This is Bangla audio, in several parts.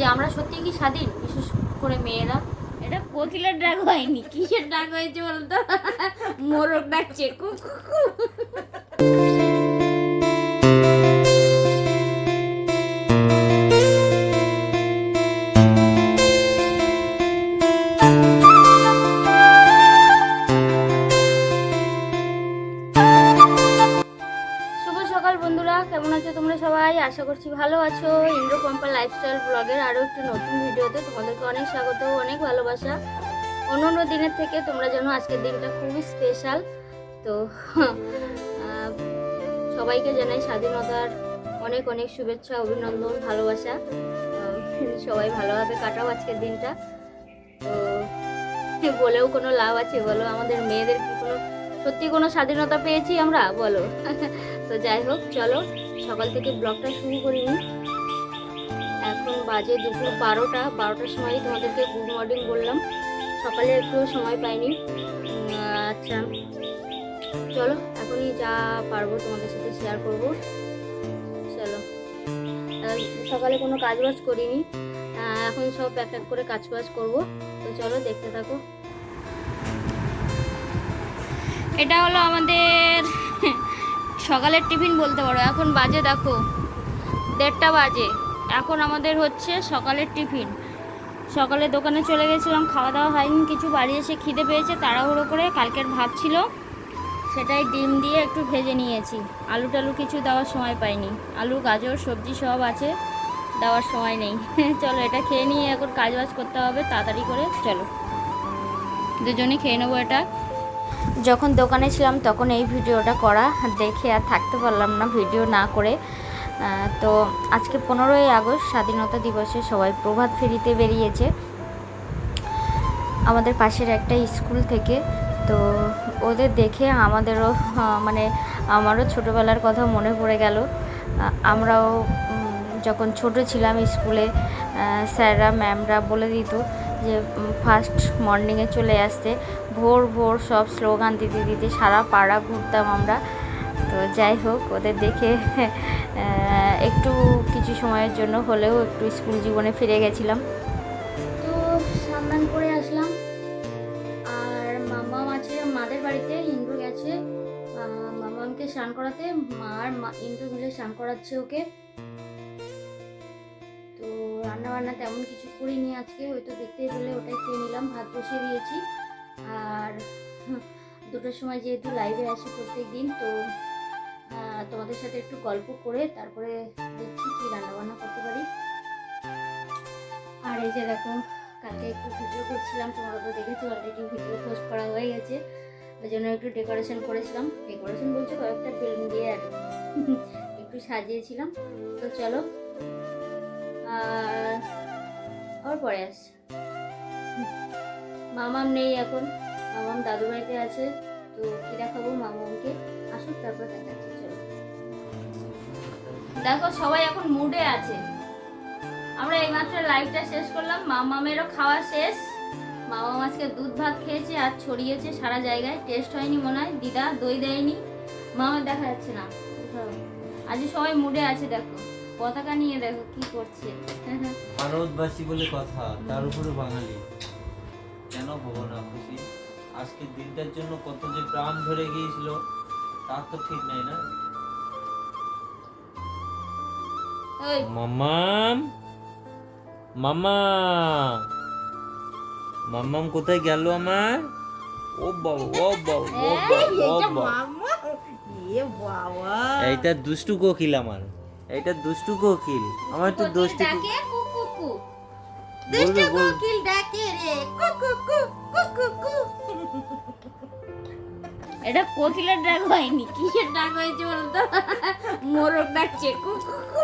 যে আমরা সত্যি কি স্বাধীন? বিশেষ করে মেয়েরা। এটা কোকিলের ডাক হয়নি। কিসের ডাক হয়েছে বলতো? মোরগ ডাকছে। কু। সকাল বন্ধুরা, কেমন আছো তোমরা সবাই? আশা করছি ভালো আছো। ইন্দ্র পম্পা লাইফস্টাইল ব্লগের আরও একটি নতুন ভিডিওতে তোমাদেরকে অনেক স্বাগত, অনেক ভালোবাসা। অন্য অন্য দিনের থেকে তোমরা জানো আজকের দিনটা খুবই স্পেশাল তো সবাইকে জানাই স্বাধীনতার অনেক অনেক শুভেচ্ছা, অভিনন্দন, ভালোবাসা। সবাই ভালোভাবে কাটাও আজকের দিনটা। তো, বলেও কোনো লাভ আছে? বলো, আমাদের মেয়েদের কি কোনো, সত্যি কোনো স্বাধীনতা পেয়েছি আমরা? বলো। তো যাই হোক, চলো সকাল থেকে ব্লগটা শুরু করিনি এখন বাজে দুপুর বারোটা, বারোটার সময় তোমাদেরকে গুড মর্নিং বললাম। সকালে একটু সময় পাইনি। আচ্ছা চলো এখনই যা পারব তোমাদের সাথে শেয়ার করব। চলো সকালে কোনো কাজ বাজ করিনি এখন সব এক এক করে কাজ বাজ করব। তো চলো দেখতে থাকো। এটা হলো আমাদের সকালের টিফিন বলতে পারো। এখন বাজে দেখো, দেড়টা বাজে। এখন আমাদের হচ্ছে সকালের টিফিন। সকালে দোকানে চলে গেছিলাম, খাওয়া দাওয়া হয়নি, কিছু বাড়ি এসে খিদে পেয়েছে, তাড়াহুড়ো করে কালকের ভাত ছিল, সেটাই ডিম দিয়ে একটু ভেজে নিয়েছি। আলু টালু কিছু দেওয়ার সময় পাইনি। আলু, গাজর, সবজি সব আছে, দেওয়ার সময় নেই। চলো এটা খেয়ে নিয়ে এখন কাজ বাজ করতে হবে, তাড়াতাড়ি করে, চলো। দুজনে খেয়ে নেব এটা। যখন দোকানে ছিলাম তখন এই ভিডিওটা করা দেখে আর থাকতে পারলাম না, ভিডিও না করে। তো আজকে পনেরোই আগস্ট, স্বাধীনতা দিবসে সবাই প্রভাত ফেরিতে বেরিয়েছে। আমাদের পাশের একটা স্কুল থেকে, তো ওদের দেখে আমাদেরও মানে আমারও ছোটোবেলার কথা মনে পড়ে গেল। আমরাও যখন ছোট ছিলাম স্কুলে স্যাররা, ম্যামরা বলে দিত যে ফার্স্ট মর্নিংয়ে চলে আসতে। ভোর ভোর সব স্লোগান দিতে দিতে সারা পাড়া ঘুরতাম আমরা। তো যাই হোক ওদের দেখে একটু কিছু সময়ের জন্য হলেও একটু স্কুল জীবনে ফিরে গেছিলাম। তো সামনান করে আসলাম। আর মামা আছে মাদের বাড়িতে ইন্দ্র গেছে। আহ, মামাকে স্নান করাতে মা আর ইন্দ্র মিলে স্নান করাচ্ছে ওকে। রান্না বান্না তেমন কিছু করিনি আজকে, হয়তো দেখতে পেলে ওটাই খেয়ে নিলাম, ভাত বসিয়ে দিয়েছি। আর দুটোর সময় যেহেতু লাইভে আসি প্রত্যেক দিন তো তোমাদের সাথে একটু গল্প করে তারপরে দেখছি কি রান্না বান্না করতে পারি। আর এই যে দেখো, কালকে একটু ভিডিও করছিলাম, তোমরা তো দেখেছ অলরেডি ভিডিও পোস্ট করা হয়ে গেছে। ওই জন্য একটু ডেকোরেশন করেছিলাম। ডেকোরেশন বলছে কয়েকটা বেলুন দিয়ে আর একটু সাজিয়েছিলাম। তো চলো আর পরে আসছে। মামাম নেই এখন। মামাম দাদু বাড়িতে আছে। তো কি দেখাবো মামামকে? আসুক, তারপর দেখাচ্ছি, চলো। দেখো, সবাই এখন মুডে আছে। আমরা এইমাত্র লাইভটা শেষ করলাম। মামামেরও খাওয়া শেষ। মামা আজকে দুধ ভাত খেয়েছে আর ছড়িয়েছে সারা জায়গায়। টেস্ট হয়নি মনে হয়। দিদা দই দেয়নি। মামা দেখা যাচ্ছে না। আজ সবাই মুডে আছে, দেখো। পতাকা নিয়ে দেখো কি করছে। ভারতবাসী বলে কথা তার উপরে বাঙালি। কেন হব না খুশি আজকের দিনটার জন্য কত যে প্রাণ ধরে গিয়েছিল তার তো ঠিক নাই না। ওই মাম্মাম মাম্মা কোথায় গেল আমার? ও বাবা ও বাবা ও বাবা ও বাবা। এইটা দুষ্টু কোকিল আমার। এইটা দুষ্টু কোকিল। আমার তো দুষ্টু কো- ডাকে কু কু কু। বলবে বল এটা কোকিলের ডাক হয়নি কিসের ডাক হয়েছে বলতো মোরগ ডাকছে কু কু কু।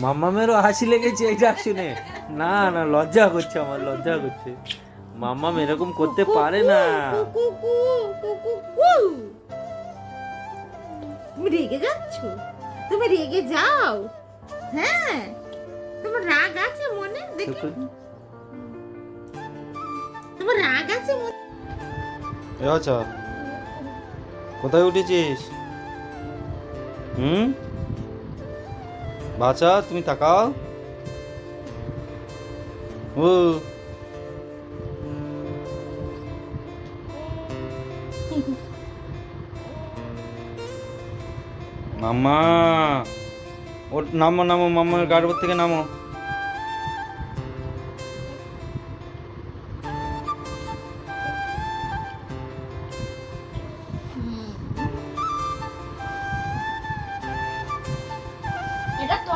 মাম্মামেরও হাসি লেগেছে এই ডাক শুনে। না না লজ্জা করছে আমার লজ্জা করছে। মাম্মাম এরকম করতে পারে না। তুমি রেগে যাচ্ছ? তুমি রেগে যাও। হ্যাঁ তোমার রাগ আছে মনে? দেখি তোমার রাগ আছে মনে? আচ্ছা কোথায় উঠেছিস? হুম? বাচ্চা তুমি তাকাও। ও মামা। ও নামো নামো মামার গাড়ির থেকে নামো। এটা তো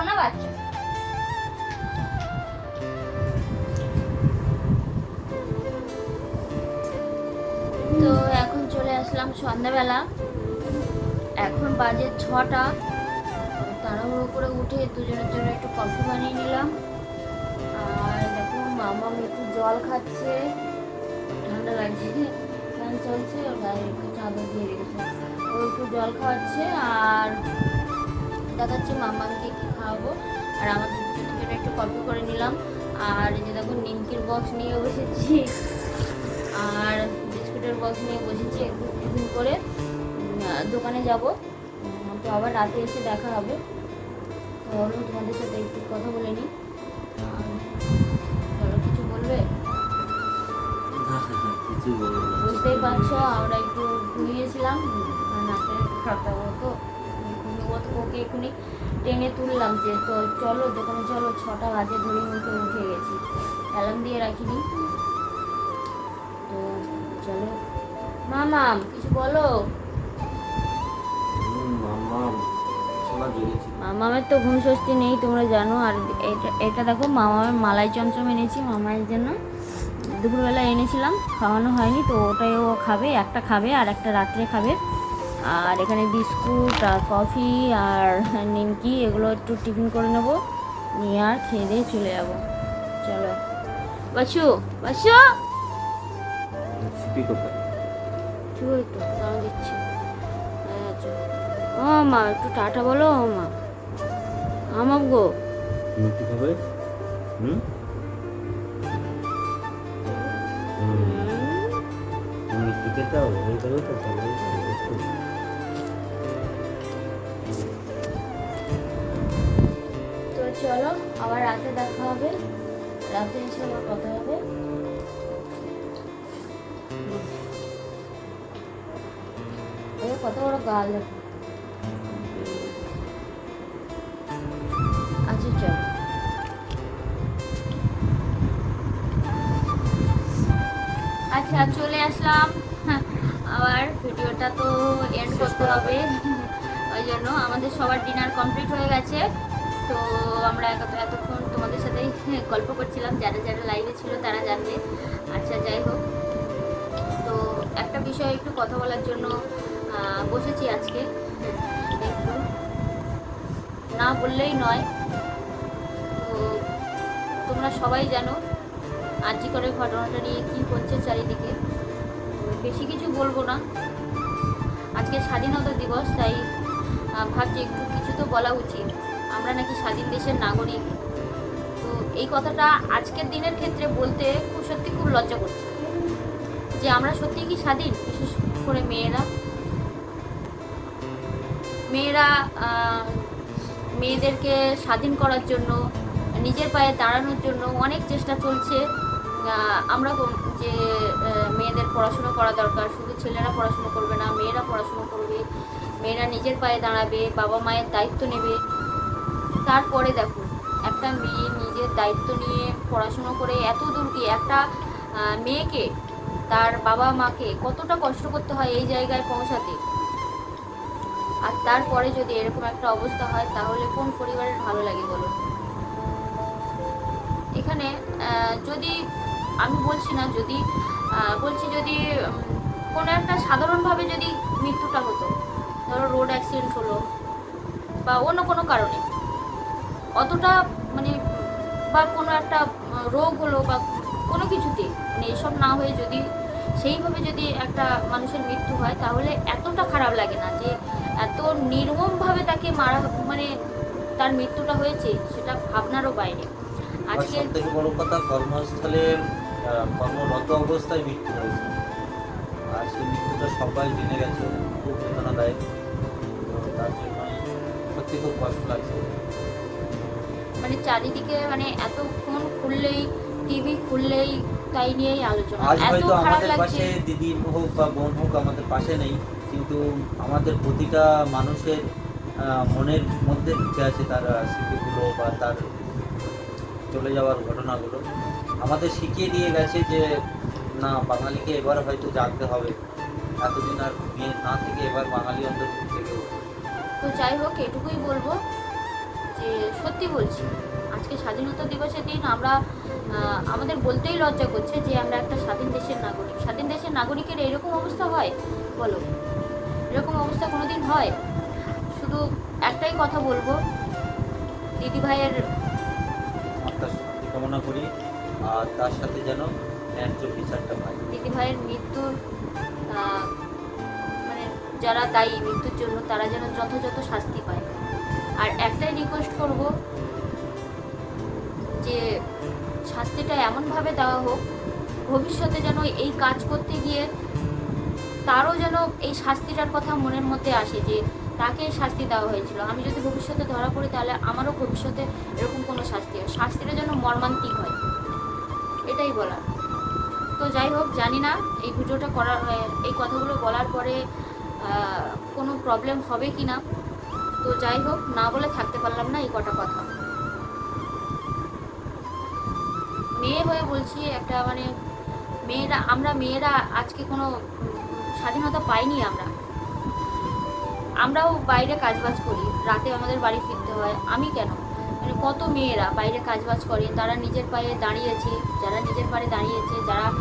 এখন চলে আসলাম সন্ধ্যাবেলা। এখন বাজে ছটা। তাড়াহুড়ো করে উঠে দুজনের জন্য একটু কফি বানিয়ে নিলাম। আর দেখো মামা একটু জল খাচ্ছে। ঠান্ডা লাগছে। ফ্যান চলছে, ওর গায়ে একটু চাদর দিয়ে রেখেছে। ও একটু জল খাওয়াচ্ছে আর দেখাচ্ছি মামাকে কি খাওয়াবো। আর আমাদের দুজনের জন্য একটু কফি করে নিলাম। আর এই যে দেখো, নিমকির বক্স নিয়ে বসেছি। আর বিস্কুটের বক্স নিয়ে বসেছি একটু টিফিন করে। দোকানে যাব। তো আবার রাতে এসে দেখা হবে। তো তোমাদের সাথে একটু কথা বলে নিই। চলো কিছু বলবে? বুঝতেই পারছ আমরা একটু ঘুমিয়েছিলাম। নাকে খাতা তো ঘুমিয়ে তো ওকে এক্ষুনি। টেনে তুললাম যে তো চলো দোকানে চলো ছটা বাজে ধরে মুখে উঠে গেছি। অ্যালার্ম দিয়ে রাখিনি। তো চলো। মামাম কিছু বলো? মামামের তো ঘুম স্বস্তি নেই তোমরা জানো। আর এটা এটা দেখো মামামের মালাই চমচম এনেছি মামায়ের জন্য। দুপুরবেলা এনেছিলাম খাওয়ানো হয়নি তো ওটাই ও খাবে একটা খাবে আর একটা রাত্রে খাবে। আর এখানে বিস্কুট আর কফি আর নিমকি এগুলো একটু টিফিন করে নেব। নিয়ে আর খেয়ে দিয়ে চলে যাব। চলো। বাসু বাসু তো দিচ্ছি। হ্যাঁ। ও মা একটু টাটা বলো ও মা। আমার গো। কি খাবে? হুম? টিকে চাও? ওই করো তো চলো তো চলো আবার রাতে দেখা হবে। রাতে এসে আবার কথা হবে। কত বড় গাল আচ্ছা চলে আসলাম। আবার ভিডিওটা তো এন্ড করতে হবে। ওই জন্য আমাদের সবার ডিনার কমপ্লিট হয়ে গেছে। তো আমরা এত, এতক্ষণ তোমাদের সাথে গল্প করছিলাম, যারা যারা লাইভে ছিল তারা জানবে। আচ্ছা যাই হোক। তো একটা বিষয়ে একটু কথা বলার জন্য বসেছি আজকে। একটু না বললেই নয়। তো তোমরা সবাই জানো আর্জি করে ঘটনাটা নিয়ে কি হচ্ছে চারিদিকে? বেশি কিছু বলব না। আজকে স্বাধীনতা দিবস, তাই ভাবছি একটু কিছু তো বলা উচিত। আমরা নাকি স্বাধীন দেশের নাগরিক। তো এই কথাটা আজকের দিনের ক্ষেত্রে বলতে খুব সত্যি খুব লজ্জা করছে। যে আমরা সত্যি কি স্বাধীন? বিশেষ করে মেয়েরা। মেয়েরা মেয়েদেরকে স্বাধীন করার জন্য, নিজের পায়ে দাঁড়ানোর জন্য অনেক চেষ্টা চলছে। আমরা যে মেয়েদের পড়াশুনো করা দরকার, শুধু ছেলেরা পড়াশুনো করবে না, মেয়েরা পড়াশুনো করবে, মেয়েরা নিজের পায়ে দাঁড়াবে, বাবা মায়ের দায়িত্ব নেবে। তারপরে দেখো, একটা মেয়ে নিজের দায়িত্ব নিয়ে পড়াশুনো করে এত দূর কি একটা মেয়েকে তার বাবা মাকে কতটা কষ্ট করতে হয় এই জায়গায় পৌঁছাতে। আর তারপরে যদি এরকম একটা অবস্থা হয়, তাহলে কোন পরিবারের ভালো লাগে বলো? এখানে যদি আমি বলছি না যদি বলছি যদি কোনো একটা সাধারণভাবে যদি মৃত্যুটা হতো ধরো রোড অ্যাক্সিডেন্ট হলো বা অন্য কোনো কারণে অতটা মানে বা কোনো একটা রোগ হলো বা কোনো কিছুতে মানে এসব না হয়ে যদি সেইভাবে যদি একটা মানুষের মৃত্যু হয় তাহলে এতটা খারাপ লাগে না যে এত নির্মমভাবে তাকে মারা মানে তার মৃত্যুটা হয়েছে সেটা ভাবনারও বাইরে। আজকে বড় কথা কর্মস্থলে কর্মরত অবস্থায় মৃত্যু হয়েছে। আর সেই মৃত্যুটা সবাই জেনে গেছে খুব বেদনাদায়ক। তার জন্য সত্যি খুব কষ্ট লাগছে। মানে চারিদিকে মানে এত ফোন খুললেই টিভি খুললেই তাই নিয়েই আলোচনা। আজ হয়তো আমাদের পাশে দিদি হোক বা বোন হোক আমাদের পাশে নেই কিন্তু আমাদের প্রতিটা মানুষের মনের মধ্যে ঢুকে আছে তার স্মৃতিগুলো বা তার চলে যাওয়ার ঘটনাগুলো। আমাদের শিখিয়ে দিয়ে গেছে যে না বাঙালিকে এবার হয়তো জাগতে হবে। এতদিন আর বিয়ে না থেকে এবার বাঙালি অন্তর থেকে তো যাই হোক এটুকুই বলব যে সত্যি বলছি আজকে স্বাধীনতা দিবসের দিন আমরা আমাদের বলতেই লজ্জা করছে যে আমরা একটা স্বাধীন দেশের নাগরিক। স্বাধীন দেশের নাগরিকের এরকম অবস্থা হয়? বলো। এরকম অবস্থা কোনোদিন হয়? শুধু একটাই কথা বলব দিদি ভাইয়ের কামনা করি। আর তার সাথে যেন ন্যায্য বিচারটা পাই দিদি ভাইয়ের মৃত্যুর মানে যারা দায়ী মৃত্যুর জন্য, তারা যেন যথাযথ শাস্তি পায়। আর একটাই রিকোয়েস্ট করব যে শাস্তিটা এমনভাবে দেওয়া হোক, ভবিষ্যতে যেন এই কাজ করতে গিয়ে তারও যেন এই শাস্তিটার কথা মনের মধ্যে আসে যে তাকে শাস্তি দেওয়া হয়েছিল। আমি যদি ভবিষ্যতে ধরা পড়ি, তাহলে আমারও ভবিষ্যতে এরকম কোনো শাস্তি হয়। শাস্তিটা যেন মর্মান্তিক হয়। এটাই বলার তো যাই হোক, জানি না এই ভিডিওটা করার এই কথাগুলো বলার পরে কোনো প্রবলেম হবে কি না তো যাই হোক, না বলে থাকতে পারলাম না এই কটা কথা। মেয়ে হয়ে বলছি, একটা মানে মেয়েরা, আমরা মেয়েরা আজকে কোনো স্বাধীনতা পাইনি আমরা। আমরাও বাইরে কাজবাজ করি, রাতে আমাদের বাড়ি ফিরতে হয়। আমি কেন? মানে কত মেয়েরা বাইরে কাজবাজ করে, তারা নিজের পায়ে দাঁড়িয়েছে, যারা নিজের পায়ে দাঁড়িয়েছে, যারা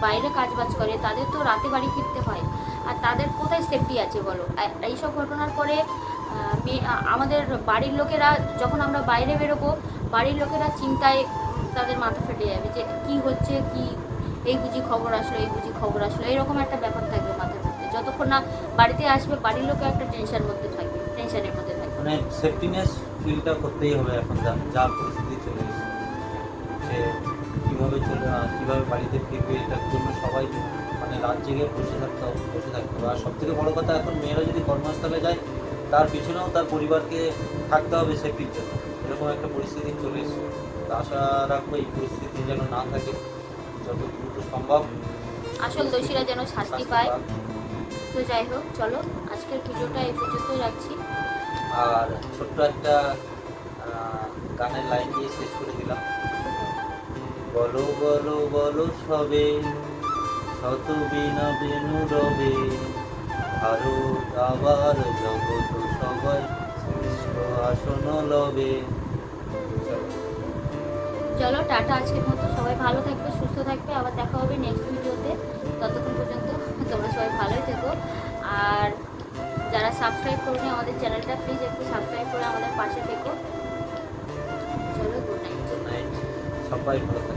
বাইরে কাজবাজ করে, তাদের তো রাতে বাড়ি ফিরতে হয়। আর তাদের কোথায় সেফটি আছে বলো? এইসব ঘটনার পরে মেয়ে- আমাদের বাড়ির লোকেরা যখন আমরা বাইরে বেরোবো, বাড়ির লোকেরা চিন্তায় তাদের মাথা ফেটে যাবে যে কি হচ্ছে, কি, এই বুঝি খবর আসলো, এই বুঝি খবর আসলো, এরকম একটা ব্যাপার থাকবে মাথার মধ্যে। যতক্ষণ না বাড়িতে আসবে, বাড়ির লোকে একটা টেনশন মধ্যে থাকবে টেনশনের মধ্যে থাকবে। মানে সেফটিনেস ফিলটা করতেই হবে এখন যা যা পরিস্থিতি চলে এসেছে। যে কীভাবে চলে কীভাবে বাড়িতে ফিরবে এটার জন্য সবাই মানে রাত জেগে বসে থাকতে হবে বসে থাকতে হবে। আর সব থেকে বড়ো কথা এখন মেয়েরা যদি কর্মস্থলে যায় তার পিছনেও তার পরিবারকে থাকতে হবে সেফটির জন্য। এরকম একটা পরিস্থিতি চলে এসেছে। তো আশা রাখব এই পরিস্থিতি যেন না থাকে যত দ্রুত সম্ভব। আসল দোষীরা যেন শাস্তি পায়। তো যাই হোক চলো আজকের ভিডিওটা এই পর্যন্ত রাখছি। আর ছোট্ট একটা গানের লাইন দিয়ে শেষ করে দিলাম। বলো বলো বলো সবে, শত বিনা বেনু রবে, ভারত আবার জগত সবাই শ্রেষ্ঠ আসন লবে। চলো। চলো টাটা আজকের মতো। সবাই ভালো থাকবে, সুস্থ থাকবে। আবার দেখা হবে নেক্সট ভিডিওতে ততক্ষণ পর্যন্ত তোমরা সবাই ভালোই থেকো। আর যারা সাবস্ক্রাইব করবে আমাদের চ্যানেলটা প্লিজ একটু সাবস্ক্রাইব করে আমাদের পাশে থেকো। চলো গুড নাইট সবাই ভালো